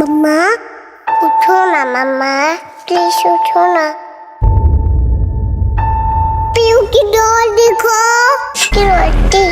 মাম্মা উঠো না মাম্মা প্লিজ উঠো না। পিউ কি ডোর দেখো। কি রোটি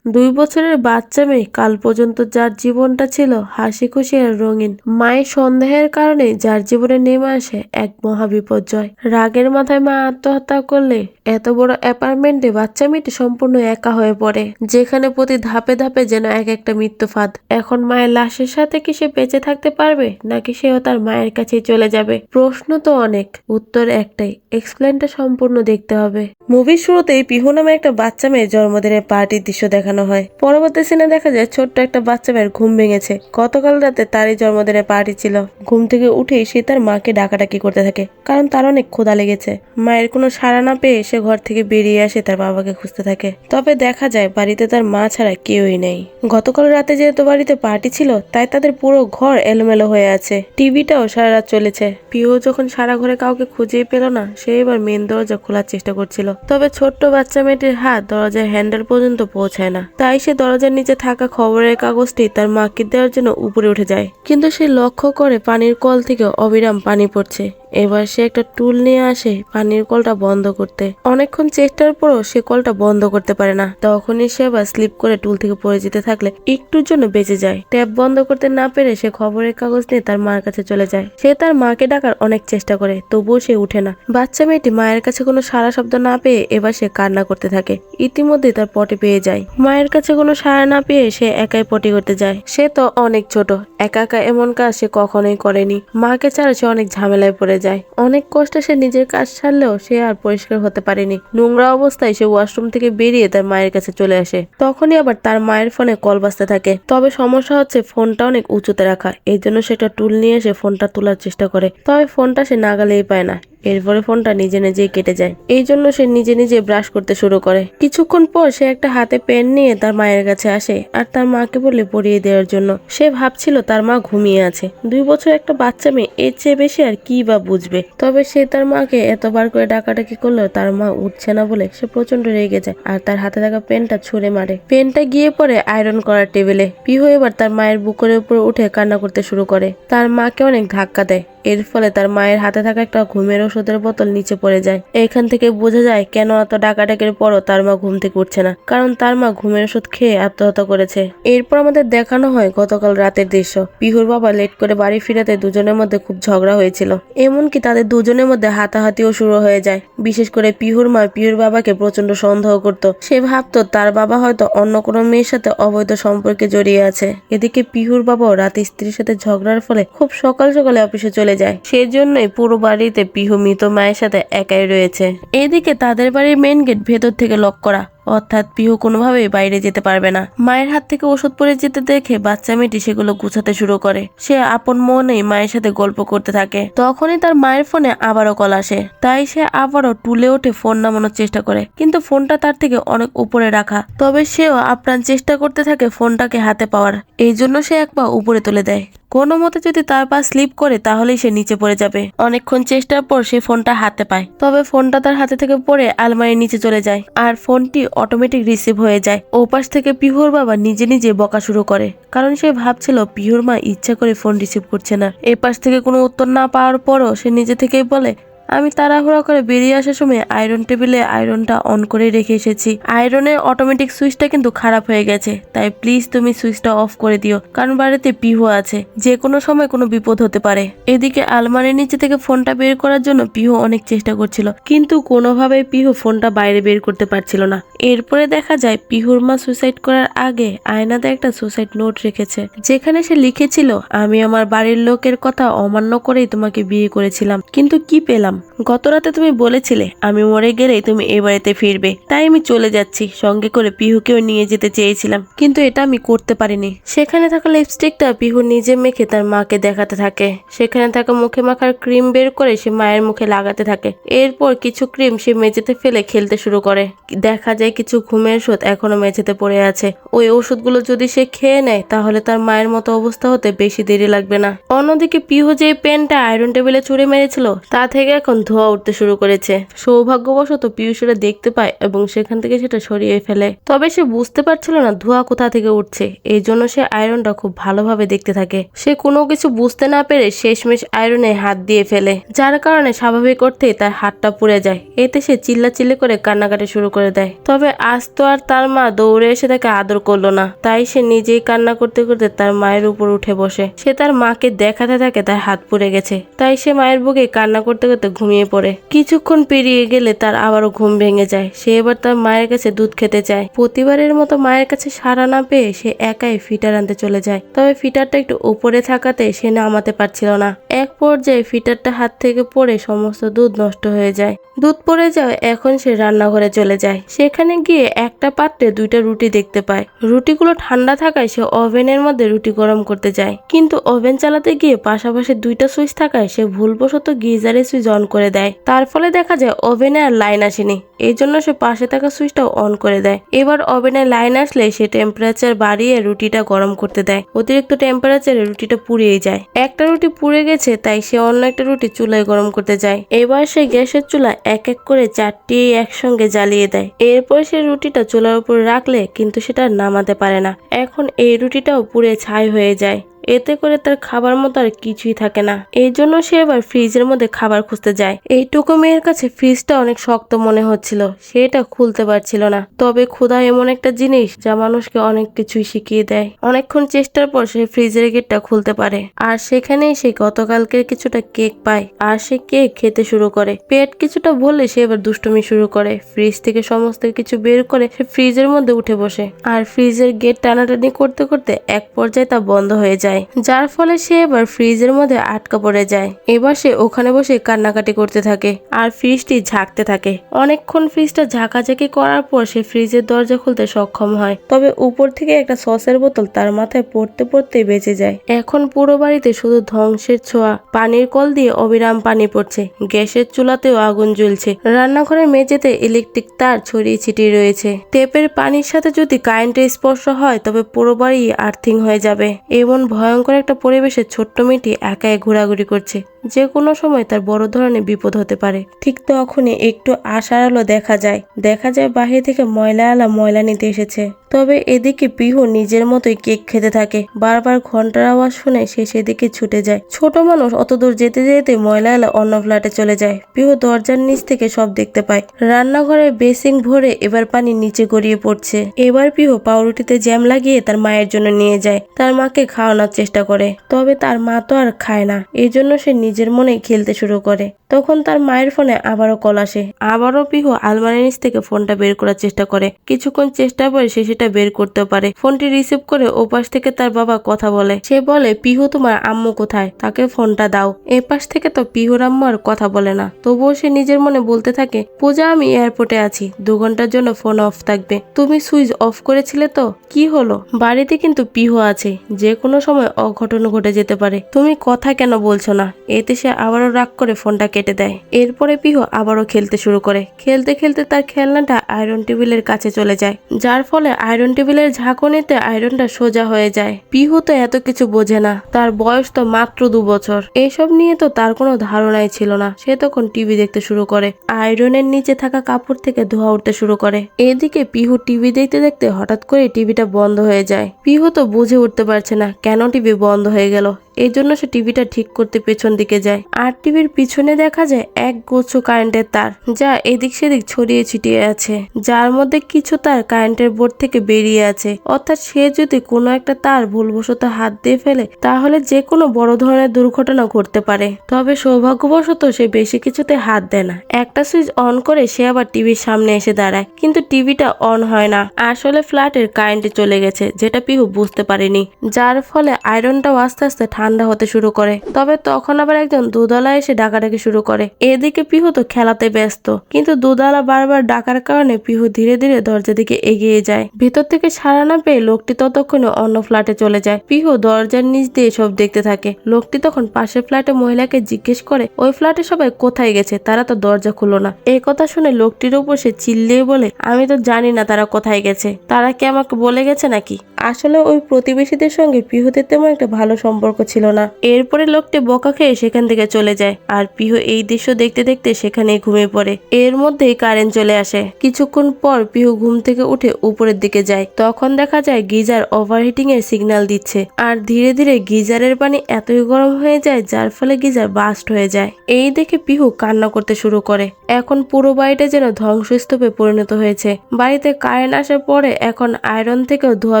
দুই বছরের বাচ্চা মেয়ে কাল পর্যন্ত যার জীবনটা ছিল হাসি খুশি আর রঙিন। মায়ের সন্দেহের কারণে যার জীবনে নেমে আসে এক মহা বিপর্যয় রাগের মাথায় মা আত্মহত্যা করলে এত বড় অ্যাপার্টমেন্টে বাচ্চা মেয়েটি সম্পূর্ণ একা হয়ে পড়ে, যেখানে প্রতি ধাপে ধাপে যেন এক একটা মৃত্যু ফাঁদ। এখন মায়ের লাশের সাথে কি সে বেঁচে থাকতে পারবে, নাকি সেও তার মায়ের কাছেই চলে যাবে? প্রশ্ন তো অনেক। উত্তর একটাই এক্সপ্লেনটা সম্পূর্ণ দেখতে হবে। মুভির শুরুতেই পিহু নামে একটা বাচ্চা মেয়ের জন্মদিনের পার্টির দৃশ্য দেখানো হয়। পরবর্তী সিনে দেখা যায় ছোট্ট একটা বাচ্চা মেয়ের ঘুম ভেঙেছে। গতকাল রাতে তারই জন্মদিনের পার্টি ছিল। ঘুম থেকে উঠেই সে তার মাকে ডাকাডাকি করতে থাকে, কারণ তার অনেক ক্ষুধা লেগেছে। মায়ের কোনো সাড়া না পেয়ে সে ঘর থেকে বেরিয়ে আসে তার বাবাকে খুঁজতে থাকে। তবে দেখা যায় বাড়িতে তার মা ছাড়া কেউই নেই। গতকাল রাতে যেহেতু বাড়িতে পার্টি ছিল, তাই তাদের পুরো ঘর এলোমেলো হয়ে আছে। টিভিটাও সারা রাত চলেছে। পিও যখন সারা ঘরে কাউকে খুঁজেই পেল না, সে এবার মেন দরজা খোলার চেষ্টা করছিল। তবে ছোট্ট বাচ্চা মেয়েটির হাত দরজার হ্যান্ডেল পর্যন্ত পৌঁছায় না। তাই সে দরজার নিচে থাকা খবরের কাগজটি তার মাকে দেওয়ার জন্য উপরে উঠে যায়। কিন্তু সে লক্ষ্য করে পানির কল থেকে অবিরাম পানি পড়ছে। এবার সে একটা টুল নিয়ে আসে পানির কলটা বন্ধ করতে। অনেকক্ষণ চেষ্টার পরও সে কলটা বন্ধ করতে পারে না। তখনই সে আবার স্লিপ করে টুল থেকে পড়ে যেতে থাকলে একটুর জন্য বেঁচে যায়। ট্যাপ বন্ধ করতে না পেরে সে খবরের কাগজ নিয়ে তার মার কাছে চলে যায়। সে তার মাকে ডাকার অনেক চেষ্টা করে, তবুও সে উঠে না। বাচ্চা মেয়েটি মায়ের কাছে কোনো সারা শব্দ না পেয়ে এবার সে কান্না করতে থাকে। ইতিমধ্যে তার পটে পেয়ে যায়। মায়ের কাছে কোনো সাড়া না পেয়ে সে একাই পটি করতে যায়। সে তো অনেক ছোট, একা একা এমন কাজ সে কখনোই করেনি। মাকে ছাড়া সে অনেক ঝামেলায় পড়ে যায়। অনেক কষ্টে সে নিজের কাজ ছাড়লেও সে আর পরিষ্কার হতে পারেনি। নোংরা অবস্থায় সে ওয়াশরুম থেকে বেরিয়ে তার মায়ের কাছে চলে আসে। তখনই আবার তার মায়ের ফোনে কল বাজতে থাকে। তবে সমস্যা হচ্ছে ফোনটা অনেক উঁচুতে রাখা। এই জন্য সেটা টুল নিয়ে এসে ফোনটা তোলার চেষ্টা করে। তবে ফোনটা সে নাগালেই পায় না। এরপরে ফোনটা নিজে নিজেই কেটে যায়। এই জন্য সে নিজে নিজে ব্রাশ করতে শুরু করে। কিছুক্ষণ পর সে একটা হাতে পেন নিয়ে তার মায়ের কাছে আসে আর তার মাকে বলে পড়িয়ে দেওয়ার জন্য। সে ভাবছিল তার মা ঘুমিয়ে আছে। দুই বছর একটা বাচ্চা মেয়ে, এর চেয়ে বেশি আর কি বা বুঝবে? তবে সে তার মাকে এতবার করে ডাকাডাকি করল তার মা উঠছে না বলে সে প্রচণ্ড রেগে যায় আর তার হাতে থাকা পেনটা ছুঁড়ে মারে। পেনটা গিয়ে পড়ে আয়রন করার টেবিলে। পিহু এবার তার মায়ের বুকের উপর উঠে কান্না করতে শুরু করে। তার মাকে অনেক ধাক্কা দেয়। এর ফলে তার মায়ের হাতে থাকা একটা ঘুমের ওষুধের বোতল নিচে পড়ে যায়। এখান থেকে বোঝা যায় কেন এত ডাকাডাকির পরও তার মা ঘুম থেকে উঠছে না, কারণ তার মা ঘুমের ওষুধ খেয়ে আত্মহত্যা করেছে। এরপর আমাদের দেখানো হয় গতকাল রাতের দৃশ্য। পিহুর বাবা লেট করে বাড়ি ফিরাতে দুজনের মধ্যে খুব ঝগড়া হয়েছিল। এমনকি তাদের দুজনের মধ্যে হাতাহাতিও শুরু হয়ে যায়। বিশেষ করে পিহুর মা পিহুর বাবাকে প্রচণ্ড সন্দেহ করত। সে ভাবতো তার বাবা হয়তো অন্য কোনো মেয়ের সাথে অবৈধ সম্পর্কে জড়িয়ে আছে। এদিকে পিহুর বাবাও রাতে স্ত্রীর সাথে ঝগড়ার ফলে খুব সকাল সকালে অফিসে চলে যায়। সেজন্যই পুরো বাড়িতে পিহু মৃত মায়ের সাথে একাই রয়েছে। এদিকে তাদের বাড়ির মেন গেট ভেতর থেকে লক করা। অর্থাৎ পিহু কোনোভাবেই বাইরে যেতে পারবে না। মায়ের হাত থেকে ওষুধ পরে যেতে দেখে বাচ্চা মেয়েটি সেগুলো গুছাতে শুরু করে। সে আপন মনেই মায়ের সাথে গল্প করতে থাকে। তখনই তার মায়ের ফোনে আবারও কল আসে। তাই সে আবারও টুলে ওঠে ফোন নামানোর চেষ্টা করে। কিন্তু ফোনটা তার থেকে অনেক উপরে রাখা। তবে সেও আপ্রাণ চেষ্টা করতে থাকে ফোনটাকে হাতে পাওয়ার। এই জন্য সে এক পা উপরে তুলে দেয়। কোনো মতে যদি তার পা স্লিপ করে, তাহলেই সে নিচে পড়ে যাবে। অনেকক্ষণ চেষ্টার পর সে ফোনটা হাতে পায়। তবে ফোনটা তার হাতে থেকে পড়ে আলমারির নিচে চলে যায়। আর ফোনটি অটোমেটিক রিসিভ হয়ে যায়। ওপাশ থেকে পিহুর বাবা নিজে নিজে বকা শুরু করে। কারণ সে ভাবছিল পিহুর মা ইচ্ছা করে ফোন রিসিভ করছে না। এপাশ থেকে কোনো উত্তর না পাওয়ার পরও সে নিজে থেকেই বলে আমি তাড়াহুড়া করে বেরিয়ে আসার সময় আয়রন টেবিলে আয়রনটা অন করে রেখে এসেছি। আয়রনের অটোমেটিক সুইচটা কিন্তু খারাপ হয়ে গেছে, তাই প্লিজ তুমি সুইচটা অফ করে দিও, কারণ বাড়িতে পিহু আছে, যে কোনো সময় কোনো বিপদ হতে পারে। এদিকে আলমারির নিচে থেকে ফোনটা বের করার জন্য পিহু অনেক চেষ্টা করছিল, কিন্তু কোনোভাবে পিহু ফোনটা বাইরে বের করতে পারছিল না। এরপরে দেখা যায় পিহুর মা সুইসাইড করার আগে আয়নাতে একটা সুইসাইড নোট রেখেছে, যেখানে সে লিখেছিল, আমি আমার বাড়ির লোকের কথা অমান্য করেই তোমাকে বিয়ে করেছিলাম, কিন্তু কি পেলাম? গত রাতে তুমি বলেছিলে আমি মরে গেলেই তুমি এ বাড়িতে ফিরবে। তাই আমি চলে যাচ্ছি। সঙ্গে করে পিহুকেও নিয়ে যেতে চেয়েছিলাম। কিন্তু এটা আমি করতে পারিনি। সেখানে থাকা লিপস্টিকটা পিহু নিজে মেখে তার মাকে দেখাতে থাকে। সেখানে থাকা মুখে মাখার ক্রিম বের করে সে মায়ের মুখে লাগাতে থাকে। এরপর কিছু ক্রিম সে মেঝেতে ফেলে খেলতে শুরু করে। দেখা যায় কিছু ঘুমের ওষুধ এখনও মেঝেতে পড়ে আছে। ওই ওষুধগুলো যদি সে খেয়ে নেয়, তাহলে তার মায়ের মতো অবস্থা হতে বেশি দেরি লাগবে না। অন্যদিকে পিহু যে পেনটা আয়রন টেবিলে ছুঁড়ে মেরেছিল, তা থেকে এখন ধোয়া উঠতে শুরু করেছে। সৌভাগ্যবশত পিয়ুষ দেখতে পায় এবং সেখান থেকে সেটা সরিয়ে ফেলে। তবে সে বুঝতে পারছিল না ধোঁয়া কোথা থেকে উঠছে। এই জন্য সে আয়রনটা খুব ভালোভাবে দেখতে থাকে। সে কোনো কিছু বুঝতে না পেরে শেষমেশ আয়রনে হাত দিয়ে ফেলে। যার কারণে স্বাভাবিক অর্থেই তার হাতটা পুড়ে যায়। এতে সে চিল্লাচিল্লি করে কান্নাকাটি শুরু করে দেয়। তবে আজ তো আর তার মা দৌড়ে এসে তাকে আদর করল না। তাই সে নিজেই কান্না করতে করতে তার মায়ের উপর উঠে বসে। সে তার মাকে দেখাতে থাকে তার হাত পুড়ে গেছে। তাই সে মায়ের বুকে কান্না করতে করতে ঘুমিয়ে পড়ে। কিছুক্ষণ পেরিয়ে গেলে তার আবারও ঘুম ভেঙে যায়। সে এবার তার মায়ের কাছে দুধ খেতে চায়। প্রতিবারের মতো মায়ের কাছে সাড়া না পেয়ে সে একাই ফিটার আনতে চলে যায়। তবে ফিটারটা একটু উপরে থাকাতে সে নামাতে পারছিল না। এক পর্যায়ে ফিটারটা হাত থেকে পড়ে সমস্ত দুধ নষ্ট হয়ে যায়। দুধ পড়ে যাওয়া এখন সে রান্নাঘরে চলে যায়। সেখানে গিয়ে একটা পাত্রে দুইটা রুটি দেখতে পায়। রুটিগুলো ঠান্ডা থাকায় সে ওভেনের মধ্যে রুটি গরম করতে যায়। কিন্তু ওভেন চালাতে গিয়ে পাশাপাশি দুইটা সুইচ থাকায় সে ভুলবশত গিজারের সুইচ অন করে দেয়। তার ফলে দেখা যায় ওভেনে আর লাইন আসেনি। এই জন্য সে পাশে থাকা সুইচটাও অন করে দেয়। এবার ওভেনে লাইন আসলে সে টেম্পারেচার বাড়িয়ে রুটিটা গরম করতে দেয়। অতিরিক্ত টেম্পারেচারে রুটিটা পুড়িয়ে যায়। একটা রুটি পুড়ে গেছে, তাই সে অন্য একটা রুটি চুলায় গরম করতে যায়। এবার সে গ্যাসের চুলা এক এক করে চারটি একসঙ্গে জ্বালিয়ে দেয়। এরপর সে রুটিটা চুলার উপর রাখলে কিন্তু সেটা নামাতে পারে না। এখন এই রুটিটাও পুড়ে ছাই হয়ে যায়। এতে করে তার খাবার মতো আর কিছুই থাকে না। এই জন্য সে এবার ফ্রিজের মধ্যে খাবার খুঁজতে যায়। এইটুকু মেয়ের কাছে ফ্রিজটা অনেক শক্ত মনে হচ্ছিল, সেটা খুলতে পারছিল না। তবে ক্ষুধা এমন একটা জিনিস যা মানুষকে অনেক কিছুই শিখিয়ে দেয়। অনেকক্ষণ চেষ্টার পর সে ফ্রিজের গেটটা খুলতে পারে। আর সেখানেই সে গতকালকের কিছুটা কেক পায় আর সে কেক খেতে শুরু করে। পেট কিছুটা ভরলে সে এবার দুষ্টুমি শুরু করে। ফ্রিজ থেকে সমস্ত কিছু বের করে সে ফ্রিজের মধ্যে উঠে বসে। আর ফ্রিজের গেট টানাটানি করতে করতে এক পর্যায়ে তা বন্ধ হয়ে যায়, যার ফলে সে এবার ফ্রিজের মধ্যে আটকা পড়ে যায়। এবার সে ওখানে বসে কান্নাকাটি করতে থাকে আর ফ্রিজটি ঝাঁকতে থাকে। অনেকক্ষণ ফ্রিজটা ঝাঁকাঝাঁকি করার পর সে ফ্রিজের দরজা খুলতে সক্ষম হয়। তবে উপর থেকে একটা সসের বোতল তার মাথায় পড়তে পড়তেই বেঁচে যায়। এখন পুরো বাড়িতে শুধু ধ্বংসের ছোঁয়া। পানির কল দিয়ে অবিরাম পানি পড়ছে। গ্যাসের চুলাতেও আগুন জ্বলছে। রান্নাঘরের মেঝেতে ইলেকট্রিক তার ছড়িয়ে ছিটিয়ে রয়েছে। টেপের পানির সাথে যদি কারেন্টের স্পর্শ হয়, তবে পুরো বাড়ি আর্থিং হয়ে যাবে। এমন ভয়ঙ্কর একটা পরিবেশে ছোট্ট মেয়েটি একাই ঘোরাঘুরি করছে। যে কোনো সময় তার বড় ধরনের বিপদ হতে পারে। ঠিক তখনই একটু আশার আলো দেখা যায়। দেখা যায় বাহির থেকে ময়লা আলা ময়লা নিতে এসেছে। তবে এদিকে পিহু নিজের মতোই কেক খেতে থাকে। বারবার ঘণ্টার আওয়াজ শুনে সে সেদিকে ছুটে যায়। ছোট মানুষ অত দূর যেতে যেতে ময়লা এলা অন্য ফ্ল্যাটে চলে যায়। পিহু দরজার নিচ থেকে সব দেখতে পায়। রান্নাঘরের বেসিং ভরে এবার পানি নিচে গড়িয়ে পড়ছে। এবার পিহু পাউরুটিতে জ্যাম লাগিয়ে তার মায়ের জন্য নিয়ে যায়। তার মাকে খাওয়ানোর চেষ্টা করে। তবে তার মা তো আর খায় না। এই জন্য সে নিজের মনে খেলতে শুরু করে। তখন তার মায়ের ফোনে আবারও কল আসে। আবারও পিহু আলমারির নিচ থেকে ফোনটা বের করার চেষ্টা করে। কিছুক্ষণ চেষ্টা করে সে সেটা বের করতে পারে। ফোনটি রিসিভ করে ওপাশ থেকে তার বাবা কথা বলে। সে বলে, পিহু, তোমার আম্মু কোথায়? তাকে ফোনটা দাও। এপাশ থেকে তো পিহুর আম্মু আর কথা বলে না। তবুও সে নিজের মনে বলতে থাকে, পূজা, আমি এয়ারপোর্টে আছি। দু ঘণ্টার জন্য ফোন অফ থাকবে। তুমি সুইচ অফ করেছিলে তো? কি হলো? বাড়িতে কিন্তু পিহু আছে। যে কোনো সময় অঘটন ঘটে যেতে পারে। তুমি কথা কেন বলছো না? এতে সে আবারও রাগ করে ফোনটা কেটে দেয়। এরপরে পিহু আবারও খেলতে শুরু করে। খেলতে খেলতে তার খেলনাটা আয়রন টেবিলের কাছে চলে যায়। যার ফলে আয়রন টেবিলের ঝাঁকুনিতে আয়রনটা সোজা হয়ে যায়। পিহু তো এত কিছু বোঝে না। তার বয়স তো মাত্র দু বছর। এসব নিয়ে তো তার কোনো ধারণাই ছিল না। সে তখন টিভি দেখতে শুরু করে। আয়রনের নিচে থাকা কাপড় থেকে ধোয়া উঠতে শুরু করে। এদিকে পিহু টিভি দেখতে দেখতে হঠাৎ করে টিভিটা বন্ধ হয়ে যায়। পিহু তো বুঝে উঠতে পারছে না কেন টিভি বন্ধ হয়ে গেল। এই জন্য সে টিভিটা ঠিক করতে পেছন দিকে যায়। আর টিভির পিছনে দেখা যায় এক গুচ্ছ কারেন্টের তার, যা এদিক সেদিক ছড়িয়ে ছিটিয়ে আছে। যার মধ্যে কিছু তার কারেন্টের বোর্ড থেকে বেরিয়ে আছে। অর্থাৎ সে যদি কোনো একটা তার ভুলবশত হাত দিয়ে ফেলে, তাহলে যে কোনো বড় ধরনের দুর্ঘটনা ঘটতে পারে। তবে সৌভাগ্যবশত সে বেশি কিছুতে হাত দেয় না। একটা সুইচ অন করে সে আবার টিভির সামনে এসে দাঁড়ায়। কিন্তু টিভিটা অন হয় না। আসলে ফ্ল্যাটের কারেন্টে চলে গেছে, যেটা পিহু বুঝতে পারেনি। যার ফলে আয়রনটাও আস্তে আস্তে ঠান্ডা হতে শুরু করে। তবে তখন আবার একজন দুধলা এসে ডাকাডাকি শুরু করে। এদিকে পিহু তো খেলাতে ব্যস্ত, কিন্তু দুধলা বারবার ডাকার কারণে পিহু ধীরে ধীরে দরজা দিকে এগিয়ে যায়। ভেতর থেকে সাড়া না পেয়ে লোকটি ততক্ষণে অন্য ফ্ল্যাটে চলে যায়। পিহু দরজার নিচ দিয়ে সব দেখতে থাকে। লোকটি তখন পাশের ফ্ল্যাটে মহিলাকে জিজ্ঞেস করে, ওই ফ্ল্যাটে সবাই কোথায় গেছে? তারা তো দরজা খুলো না। এই কথা শুনে লোকটির উপর সে চিল্লিয়ে বলে, আমি তো জানি না তারা কোথায় গেছে। তারা কি আমাকে বলে গেছে নাকি? আসলে ওই প্রতিবেশীদের সঙ্গে পিহুদের তেমন একটা ভালো সম্পর্ক ছিল পাচ্ছিল না। এরপরে লোকটি বকা খেয়ে সেখান থেকে চলে যায় আর পিহু এই দৃশ্য দেখতে দেখতে সেখানে ঘুমিয়ে পড়ে। এর মধ্যেই কারেন্ট চলে আসে। কিছুক্ষণ পর পিহু ঘুম থেকে উঠে উপরের দিকে যায়। তখন দেখা যায় গিজার ওভারহিটিং এর সিগন্যাল দিচ্ছে আর ধীরে ধীরে গিজারের পানি এতই গরম হয়ে যায় যার ফলে গিজার বাস্ট হয়ে যায়। এই দেখে পিহু কান্না করতে শুরু করে। এখন পুরো বাড়িটা যেন ধ্বংসস্তূপে পরিণত হয়েছে। বাড়িতে কারেন্ট আসার পরে এখন আয়রন থেকেও ধোঁয়া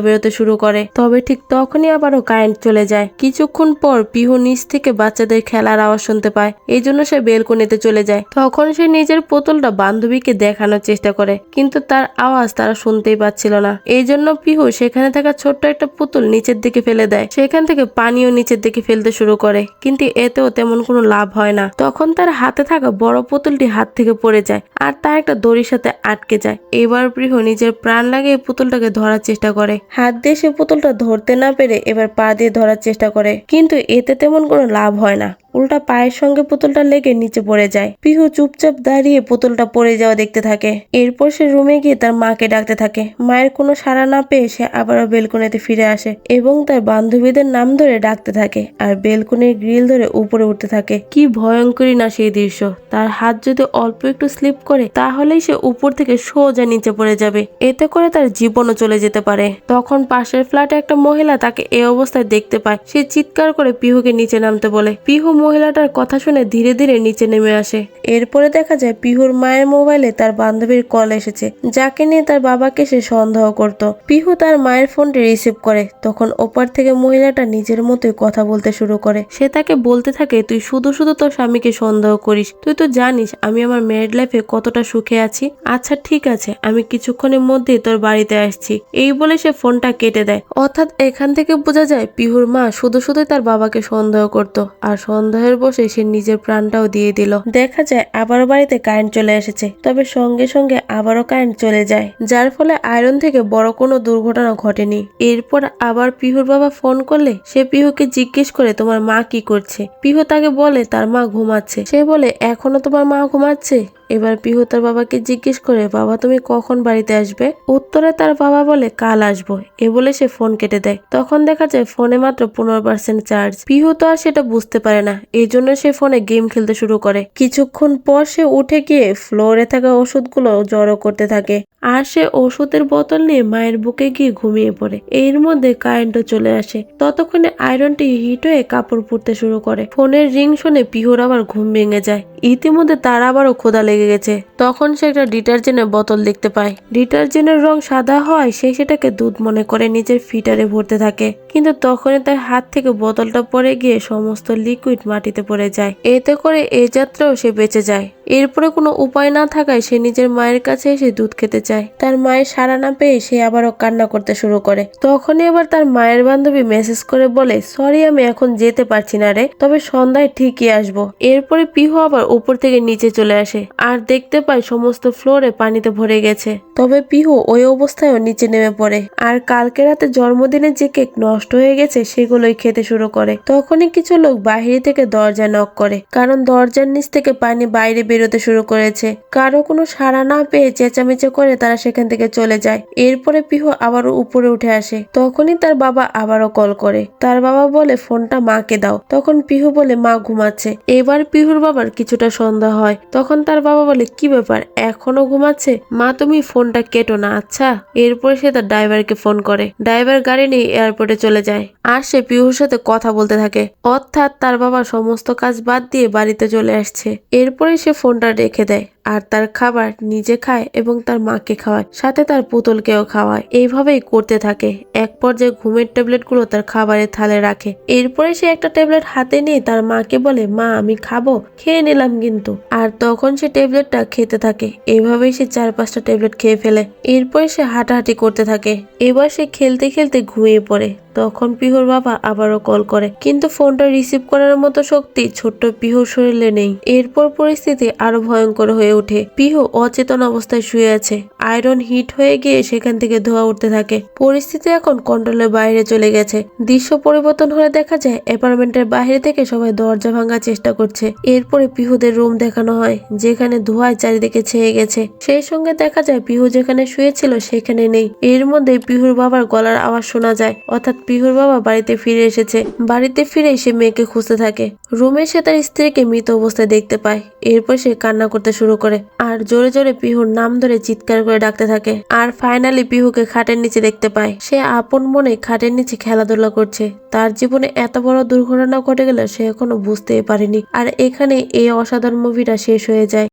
বেরোতে শুরু করে। তবে ঠিক তখনই আবারও কারেন্ট চলে যায়। কিছুক্ষণ পর পিহু নিচ থেকে বাচ্চাদের খেলার আওয়াজ শুনতে পায়। এই জন্য সে বেলকনিতে চলে যায়। তখন সে নিজের পুতুলটা বান্ধবীকে দেখানোর চেষ্টা করে, কিন্তু তার আওয়াজ তারা শুনতেই পাচ্ছিল না। এই জন্য পিহু সেখানে থাকা ছোট্ট একটা পুতুল নিচের দিকে ফেলে দেয়। সেখান থেকে পানিও নিচের দিকে ফেলতে শুরু করে, কিন্তু এতেও তেমন কোনো লাভ হয় না। তখন তার হাতে থাকা বড় পুতুলটি হাত থেকে পড়ে যায় আর তা একটা দড়ির সাথে আটকে যায়। এবার প্রিহ নিজের প্রাণ লাগিয়ে পুতুলটাকে ধরার চেষ্টা করে। হাত দিয়ে সে পুতুলটা ধরতে না পেরে এবার পা দিয়ে ধরার চেষ্টা করে। কিন্তু এতে তেমন কোনো লাভ হয় না। উল্টা পায়ের সঙ্গে পুতুলটা লেগে নিচে পড়ে যায়। পিহু চুপচাপ দাঁড়িয়ে পুতুলটা পড়ে যাওয়া দেখতে থাকে। এরপর সে রুমে গিয়ে তার মাকে ডাকতে থাকে। মায়ের কোনো সাড়া না পেয়ে সে আবারও বেলকনিতে ফিরে আসে এবং তার বান্ধবীদের নাম ধরে ডাকতে থাকে আর বেলকনির গ্রিল ধরে উপরে উঠতে থাকে। কি ভয়ঙ্করী না সেই দৃশ্য। তার হাত যদি অল্প একটু স্লিপ করে, তাহলেই সে উপর থেকে সোজা নিচে পড়ে যাবে। এতে করে তার জীবনও চলে যেতে পারে। তখন পাশের ফ্ল্যাটে একটা মহিলা তাকে এই অবস্থায় দেখতে পায়। সে চিৎকার করে পিহুকে নিচে নামতে বলে। পিহু মহিলাটার কথা শুনে ধীরে ধীরে নিচে নেমে আসে। এরপরে দেখা যায় পিহুর মায়ের মোবাইলে তার বান্ধবীর কল এসেছে, যাকে নিয়ে তার বাবাকে সে সন্দেহ করত। পিহু তার মায়ের ফোনটি রিসিভ করে, তখন ওপার থেকে মহিলাটা নিজের মতোই কথা বলতে শুরু করে। সে তাকে বলতে থাকে, তুই শুধু শুধু তোর স্বামীকে সন্দেহ করিস। তুই তো জানিস আমি আমার ম্যারিড লাইফে কতটা সুখে আছি। আচ্ছা ঠিক আছে, আমি কিছুক্ষণের মধ্যেই তোর বাড়িতে আসছি। এই বলে সে ফোনটা কেটে দেয়। অর্থাৎ এখান থেকে বোঝা যায়, পিহুর মা শুধু শুধুই তার বাবাকে সন্দেহ করত, আর সন্দেহের বসে সে নিজের প্রাণটাও দিয়ে দিল। দেখা যায় আবারও বাড়িতে কারেন্ট চলে এসেছে। তবে সঙ্গে সঙ্গে আবারও কারেন্ট চলে যায়। যার ফলে আয়রন থেকে বড় কোনো দুর্ঘটনা ঘটেনি। এরপর আবার পিহুর বাবা ফোন করলে সে পিহুকে জিজ্ঞেস করে, তোমার মা কি করছে? পিহু তাকে বলে, তার মা ঘুমাচ্ছে। সে বলে, এখনও তোমার মা ঘুমাচ্ছে? এবার পিহু তার বাবাকে জিজ্ঞেস করে, বাবা, তুমি কখন বাড়িতে আসবে? উত্তরে তার বাবা বলে, কাল আসব। এ বলে সে ফোন কেটে দেয়। তখন দেখা যায় ফোনে মাত্র পনেরো পার্সেন্ট চার্জ পিহু তো আর সেটা বুঝতে পারে না, এই জন্য সে ফোনে গেম খেলতে শুরু করে। কিছুক্ষণ পর সে উঠে গিয়ে ফ্লোরে থাকা ওষুধগুলো জড়ো করতে থাকে আর সে ওষুধের বোতল নিয়ে মায়ের বুকে গিয়ে ঘুমিয়ে পড়ে। এর মধ্যে কারেন্টও চলে আসে। ততক্ষণে আয়রনটি হিট হয়ে কাপড় পরতে শুরু করে। ফোনের রিং শুনে পিহুর আবার ঘুম ভেঙে যায়। ইতিমধ্যে তার আবারও ক্ষুধা লেগে গেছে। তখন সে একটা ডিটারজেন্টের বোতল দেখতে পায়। ডিটারজেন্টের রং সাদা হয়, সে সেটাকে দুধ মনে করে নিজের ফিটারে ভরতে থাকে। কিন্তু তখনই তার হাত থেকে বোতলটা পড়ে গিয়ে সমস্ত লিকুইড মাটিতে পড়ে যায়। এতে করে এ যাত্রাও সে বেঁচে যায়। এরপরে কোনো উপায় না থাকায় সে নিজের মায়ের কাছে এসে দুধ খেতে চায়। তার মায়ের সাড়া না পেয়ে সে আবারও কান্না করতে শুরু করে। তখনই আবার তার মায়ের বান্ধবী মেসেজ করে বলে সরি আমি এখন যেতে পারছি না রে, তবে সন্ধ্যায় ঠিকই আসব। এরপরে পিহু আবার উপর থেকে নিচে চলে আসে। আর দেখতে পায় সমস্ত ফ্লোরে পানিতে ভরে গেছে। তবে পিহু ওই অবস্থায়ও নিচে নেমে পড়ে। আর কালকে রাতে জন্মদিনের যে কেক নষ্ট হয়ে গেছে, সেগুলোই খেতে শুরু করে। তখনই কিছু লোক বাইরে থেকে দরজা নক করে। কারণ দরজার নিচ থেকে পানি বাইরে বেরোতে শুরু করেছে। কারও কোনো সাড়া না পেয়ে চেঁচামেচে করে তারা সেখান থেকে চলে যায়। এরপরে পিহু আবারও উপরে উঠে আসে। তখনই তার বাবা আবারও কল করে। তার বাবা বলে, ফোনটা মাকে দাও। তখন পিহু বলে, মা ঘুমাচ্ছে। এবার পিহুর বাবার কিছুটা সন্দেহ হয়। তখন তার বাবা বলে, কি ব্যাপার? এখনও ঘুমাচ্ছে? মা, তুমি ফোনটা কেটো না আচ্ছা? এরপরে সে তার ড্রাইভারকে ফোন করে। ড্রাইভার গাড়ি নিয়ে এয়ারপোর্টে চলে যায়। আর সে পিহুর সাথে কথা বলতে থাকে। অর্থাৎ তার বাবা সমস্ত কাজ বাদ দিয়ে বাড়িতে চলে আসছে। এরপরে সে ফোনটা রেখে দেয়। আর তার খাবার নিজে খায় এবং তার মাকে খাওয়ায়, সাথে তার পুতুলকেও খাওয়ায়। এইভাবেই করতে থাকে। এক পর্যায়ে ঘুমের ট্যাবলেটগুলো তার খাবারের থালে রাখে। এরপরে সে একটা ট্যাবলেট হাতে নিয়ে তার মাকে বলে, মা, আমি খাব, খেয়ে নিলাম কিন্তু। আর তখন সে ট্যাবলেটটা খেতে থাকে। এভাবেই সে চার পাঁচটা ট্যাবলেট খেয়ে ফেলে। এরপরে সে হাঁটাহাঁটি করতে থাকে। এবার সে খেলতে খেলতে ঘুমিয়ে পড়ে। তখন পিহুর বাবা আবারও কল করে। কিন্তু ফোনটা রিসিভ করার মতো শক্তি ছোট্ট পিহুর শরীরে নেই। এরপর পরিস্থিতি আরও ভয়ঙ্কর হয়ে ওঠে। পিহু অচেতন অবস্থায় শুয়ে আছে। আয়রন হিট হয়ে গিয়ে সেখান থেকে ধোয়া উঠতে থাকে। পরিস্থিতি এখন কন্ট্রোলের বাইরে চলে গেছে। দৃশ্য পরিবর্তন হলে দেখা যায়, অ্যাপার্টমেন্টের বাইরে থেকে সবাই দরজা ভাঙার চেষ্টা করছে। এরপরে পিহুদের রুম দেখানো হয়, যেখানে ধোঁয়ায় চারিদিকে ছেয়ে গেছে। সেই সঙ্গে দেখা যায়, পিহু যেখানে শুয়েছিল সেখানে নেই। এর মধ্যে পিহুর বাবার গলার আওয়াজ শোনা যায়। অর্থাৎ পিহুর বাবা বাড়িতে ফিরে এসেছে। বাড়িতে ফিরে সে মেয়েকে খুঁজতে থাকে। রুমে সে তার স্ত্রীকে মৃত অবস্থায় দেখতে পায়। এরপর সে কান্না করতে শুরু করে আর জোরে জোরে পিহুর নাম ধরে চিৎকার করে ডাকতে থাকে। আর ফাইনালি পিহুকে খাটের নিচে দেখতে পায়। সে আপন মনে খাটের নিচে খেলাধুলা করছে। তার জীবনে এত বড় দুর্ঘটনা ঘটে গেলে সে এখনও বুঝতেই পারেনি। আর এখানে এই অসাধারণ মুভিটা শেষ হয়ে যায়।